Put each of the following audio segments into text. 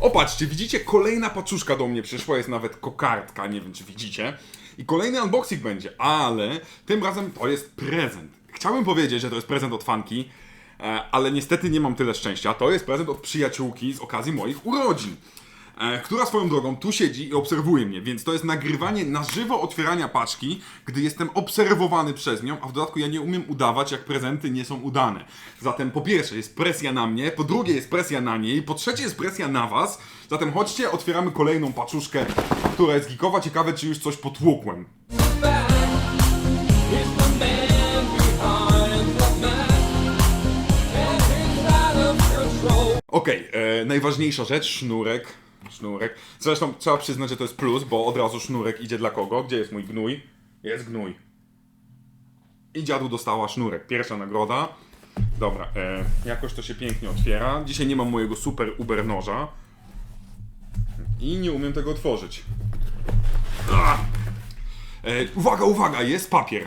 O, patrzcie, widzicie, kolejna paczuszka do mnie przyszła, jest nawet kokardka, nie wiem czy widzicie. I kolejny unboxing będzie, ale tym razem to jest prezent. Chciałbym powiedzieć, że to jest prezent od fanki, e, ale niestety nie mam tyle szczęścia. To jest prezent od przyjaciółki z okazji moich urodzin. E, Która swoją drogą tu siedzi i obserwuje mnie, więc to jest nagrywanie na żywo otwierania paczki, gdy jestem obserwowany przez nią, a w dodatku ja nie umiem udawać, jak prezenty nie są udane. Zatem po pierwsze jest presja na mnie, po drugie jest presja na niej, po trzecie jest presja na was. Zatem chodźcie, otwieramy kolejną paczuszkę, która jest geekowa. Ciekawe, czy już coś potłukłem. Okej, e, najważniejsza rzecz, sznurek. Sznurek. Zresztą trzeba przyznać, że to jest plus, bo od razu sznurek idzie dla kogo? Gdzie jest mój gnój? Jest gnój. I dziadu dostała sznurek. Pierwsza nagroda. Dobra, e, jakoś to się pięknie otwiera. Dzisiaj nie mam mojego super uber noża. I nie umiem tego otworzyć. E, uwaga, uwaga, jest papier.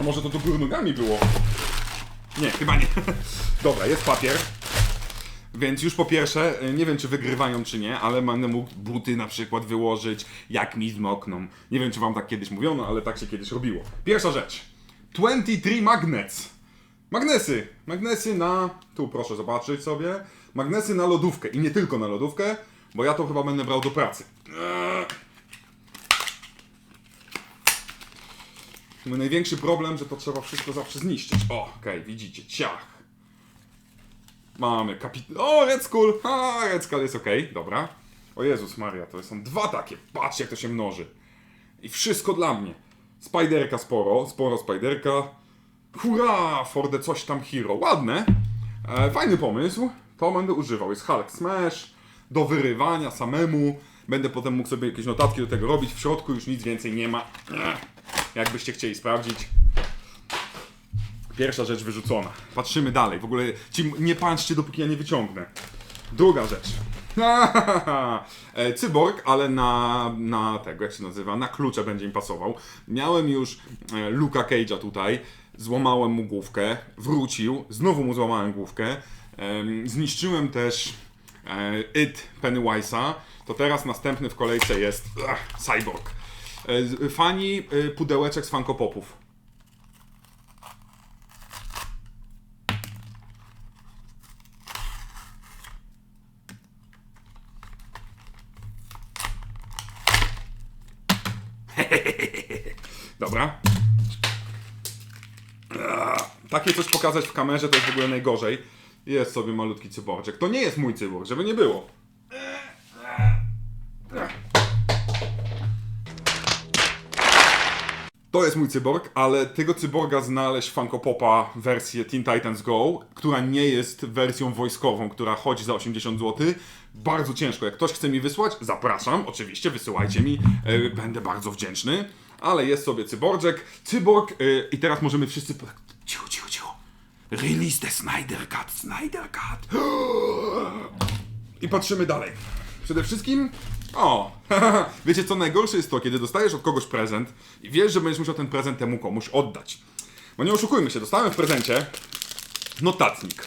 A może to do góry nogami było? Nie, chyba nie. Dobra, jest papier. Więc już po pierwsze, y, nie wiem czy wygrywają czy nie, ale będę mógł buty na przykład wyłożyć, jak mi zmokną. Nie wiem czy wam tak kiedyś mówiono, ale tak się kiedyś robiło. Pierwsza rzecz. 23 magnets. Magnesy. Magnesy na... Tu proszę zobaczyć sobie. Magnesy na lodówkę. I nie tylko na lodówkę, bo ja to chyba będę brał do pracy. Eee. Mój największy problem, że to trzeba wszystko zawsze zniszczyć. O, okej, widzicie, ciach. Mamy kapit... O, Red Skull! A, Red Skull jest okej, dobra. O Jezus Maria, to są dwa takie. Patrzcie, jak to się mnoży. I wszystko dla mnie. Spiderka sporo, sporo Spiderka. Hurra! For coś tam hero. Ładne. E, fajny pomysł. To będę używał. Jest Hulk Smash. Do wyrywania samemu. Będę potem mógł sobie jakieś notatki do tego robić. W środku już nic więcej nie ma. Jakbyście chcieli sprawdzić. Pierwsza rzecz wyrzucona. Patrzymy dalej. W ogóle ci nie patrzcie, dopóki ja nie wyciągnę. Druga rzecz. E, Cyborg, ale na, na tego, jak się nazywa, na klucze będzie im pasował. Miałem już e, Luka Cage'a tutaj, złamałem mu główkę, wrócił, znowu mu złamałem główkę. Em, Zniszczyłem też e, It Pennywise'a. To teraz następny w kolejce jest Cyborg. E, Fani e, pudełeczek z Funko Popów. Dobra. Takie coś pokazać w kamerze to jest w ogóle najgorzej. Jest sobie malutki cyborczek. To nie jest mój cyborg, żeby nie było. To jest mój cyborg, ale tego cyborga znaleźć Funko Popa wersję Teen Titans Go, która nie jest wersją wojskową, która chodzi za 80 zł. Bardzo ciężko. Jak ktoś chce mi wysłać, zapraszam. Oczywiście wysyłajcie mi. e, Będę bardzo wdzięczny. Ale jest sobie cyborczek. Cyborg e, i teraz możemy wszyscy... Cicho, cicho, cicho. Release the Snyder Cut, Snyder Cut. I patrzymy dalej. Przede wszystkim. O! Wiecie co najgorsze jest to, kiedy dostajesz od kogoś prezent i wiesz, że będziesz musiał ten prezent temu komuś oddać. Bo nie oszukujmy się, dostałem w prezencie notatnik.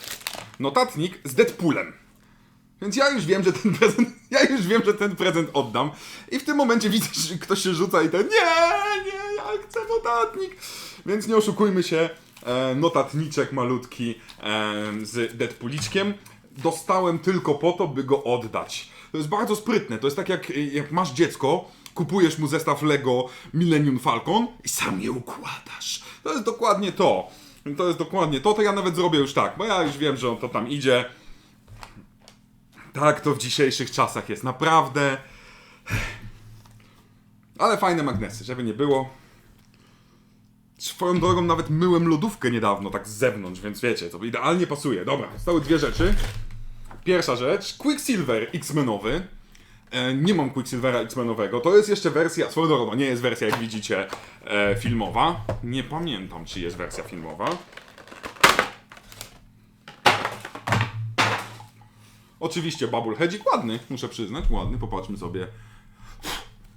Notatnik z Deadpoolem. Więc ja już wiem, że ten prezent. Ja już wiem, że ten prezent oddam. I w tym momencie widzę, że ktoś się rzuca i ten. Nie, nie, ja chcę notatnik. Więc nie oszukujmy się. E, notatniczek malutki e, z Deadpooliczkiem. Dostałem tylko po to, by go oddać. To jest bardzo sprytne. To jest tak jak, jak masz dziecko, kupujesz mu zestaw Lego Millennium Falcon i sam je układasz. To jest dokładnie to. To jest dokładnie to, to ja nawet zrobię już tak, bo ja już wiem, że on to tam idzie. Tak to w dzisiejszych czasach jest, naprawdę. Ale fajne magnesy, żeby nie było. Swoją drogą nawet myłem lodówkę niedawno, tak z zewnątrz, więc wiecie, to idealnie pasuje. Dobra, zostały dwie rzeczy. Pierwsza rzecz, Quicksilver X-Menowy. E, nie mam Quicksilvera X-Menowego. To jest jeszcze wersja, swoją drogą, nie jest wersja, jak widzicie, e, filmowa. Nie pamiętam, czy jest wersja filmowa. Oczywiście Bubbleheadzik ładny, muszę przyznać, ładny, popatrzmy sobie.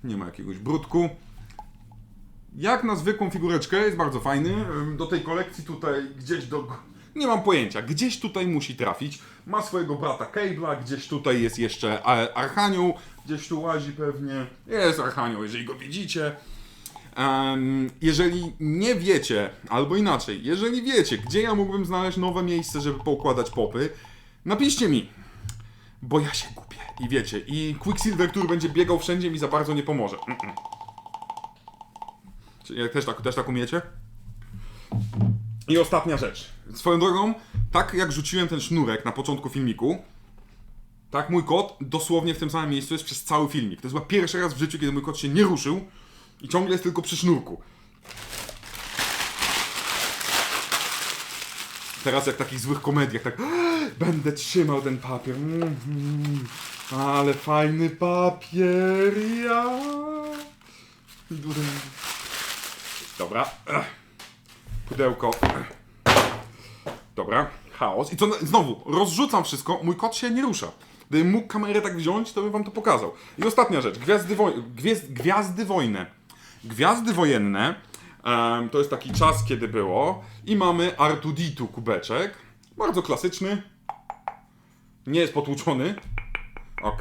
Nie ma jakiegoś brudku. Jak na zwykłą figureczkę, jest bardzo fajny. Do tej kolekcji tutaj gdzieś do, Nie mam pojęcia. Gdzieś tutaj musi trafić. Ma swojego brata Cable'a, gdzieś tutaj jest jeszcze Archanioł, gdzieś tu łazi pewnie. Jest Archanioł, jeżeli go widzicie. Jeżeli nie wiecie, albo inaczej, jeżeli wiecie, gdzie ja mógłbym znaleźć nowe miejsce, żeby poukładać popy, napiszcie mi, bo ja się gubię. I wiecie, i Quicksilver, który będzie biegał wszędzie mi za bardzo nie pomoże. Czy też tak, też tak umiecie? I ostatnia rzecz. Swoją drogą, tak jak rzuciłem ten sznurek na początku filmiku, tak mój kot dosłownie w tym samym miejscu jest przez cały filmik. To jest chyba pierwszy raz w życiu, kiedy mój kot się nie ruszył i ciągle jest tylko przy sznurku. Teraz jak w takich złych komediach, tak będę trzymał ten papier. Mhm. Ale fajny papier, ja. Dobra. Pudełko. Dobra. Chaos. I co, znowu, rozrzucam wszystko, mój kot się nie rusza. Gdybym mógł kamerę tak wziąć, to bym wam to pokazał. I ostatnia rzecz. Gwiazdy, woj... Gwiazd... Gwiazdy wojenne. Gwiazdy wojenne em, to jest taki czas, kiedy było. I mamy Artuditu kubeczek. Bardzo klasyczny. Nie jest potłuczony. Ok.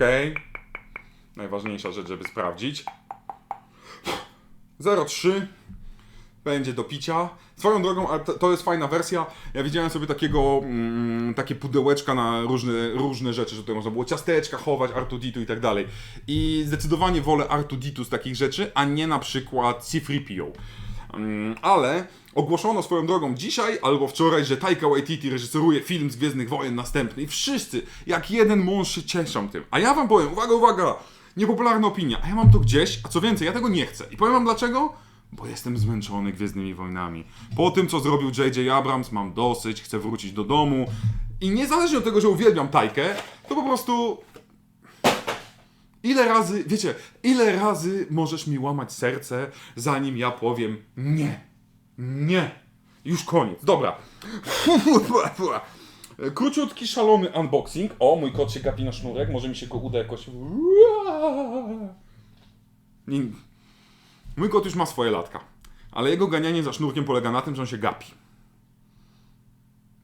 Najważniejsza rzecz, żeby sprawdzić. 0,3 będzie do picia. Swoją drogą, ale to, jest fajna wersja. Ja widziałem sobie takiego, mm, takie pudełeczka na różne, różne rzeczy, że tutaj można było ciasteczka chować, Artuditu i tak dalej. I zdecydowanie wolę Artuditu z takich rzeczy, a nie na przykład C-3PO. Mm, ale ogłoszono swoją drogą dzisiaj albo wczoraj, że Taika Waititi reżyseruje film z Gwiezdnych Wojen następny i wszyscy, jak jeden mąż się cieszą tym. A ja wam powiem, uwaga, uwaga, niepopularna opinia, a ja mam to gdzieś, a co więcej, ja tego nie chcę. I powiem wam dlaczego? Bo jestem zmęczony Gwiezdnymi Wojnami. Po tym, co zrobił J.J. Abrams, mam dosyć, chcę wrócić do domu. I niezależnie od tego, że uwielbiam Tajkę, to po prostu Ile razy, wiecie, ile razy możesz mi łamać serce, zanim ja powiem nie. Nie. Już koniec. Dobra. Króciutki, szalony unboxing. O, mój kot się gapi na sznurek. Może mi się go uda jakoś... Mój kot już ma swoje latka. Ale jego ganianie za sznurkiem polega na tym, że on się gapi.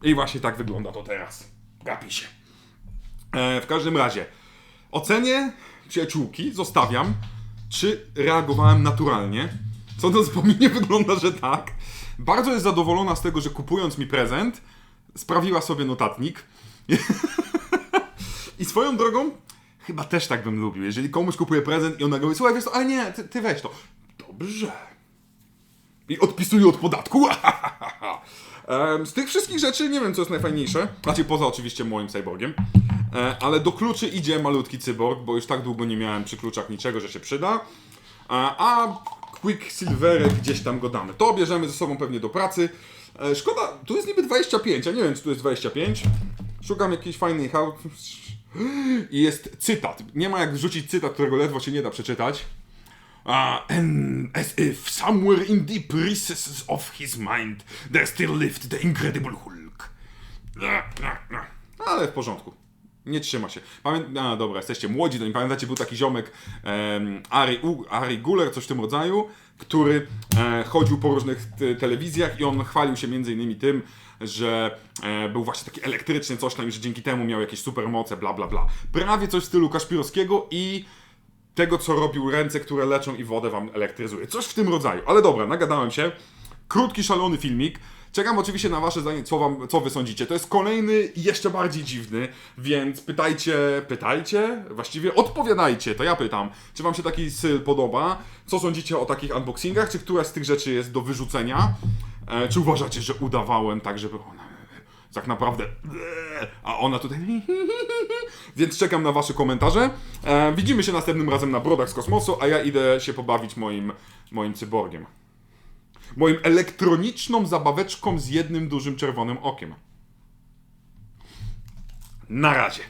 I właśnie tak wygląda to teraz. Gapi się. E, w każdym razie, ocenię przyjaciółki zostawiam, czy reagowałem naturalnie. Sądząc po minie wygląda, że tak. Bardzo jest zadowolona z tego, że kupując mi prezent, sprawiła sobie notatnik. I swoją drogą, chyba też tak bym lubił. Jeżeli komuś kupuję prezent i ona mówi, słuchaj, wiesz co, ale nie, ty, ty weź to. Dobrze. I odpisuję od podatku. Z tych wszystkich rzeczy nie wiem, co jest najfajniejsze. Znaczy, poza oczywiście moim cyborgiem. E, Ale do kluczy idzie malutki cyborg, bo już tak długo nie miałem przy kluczach niczego, że się przyda. A, a Quicksilverek gdzieś tam go damy. To bierzemy ze sobą pewnie do pracy. E, Szkoda, tu jest niby 25, ja nie wiem, czy tu jest 25. Szukam jakiejś fajnej hał... I jest cytat. Nie ma jak wrzucić cytat, którego ledwo się nie da przeczytać. Uh, and as if somewhere in deep recesses of his mind there still lived the Incredible Hulk. Ale w porządku. Nie trzyma się. Pamię... A, dobra, jesteście młodzi, to nie pamiętacie, był taki ziomek em, Ari, U... Ari Guller, coś w tym rodzaju, który e, chodził po różnych te, telewizjach i on chwalił się między innymi tym, że e, był właśnie taki elektryczny, coś tam, i że dzięki temu miał jakieś supermoce, bla bla bla. Prawie coś w stylu Kaszpirowskiego i tego, co robił ręce, które leczą i wodę wam elektryzuje. Coś w tym rodzaju. Ale dobra, nagadałem się. Krótki, szalony filmik. Czekam oczywiście na wasze zdanie, co, wam, co wy sądzicie. To jest kolejny, jeszcze bardziej dziwny, więc pytajcie, pytajcie, właściwie odpowiadajcie, to ja pytam, czy wam się taki styl podoba, co sądzicie o takich unboxingach, czy która z tych rzeczy jest do wyrzucenia, e, czy uważacie, że udawałem tak, żeby ona tak naprawdę. A ona tutaj. Więc czekam na Wasze komentarze. E, widzimy się następnym razem na Brodach z Kosmosu, a ja idę się pobawić moim, moim cyborgiem. Moim elektroniczną zabaweczką z jednym dużym czerwonym okiem. Na razie.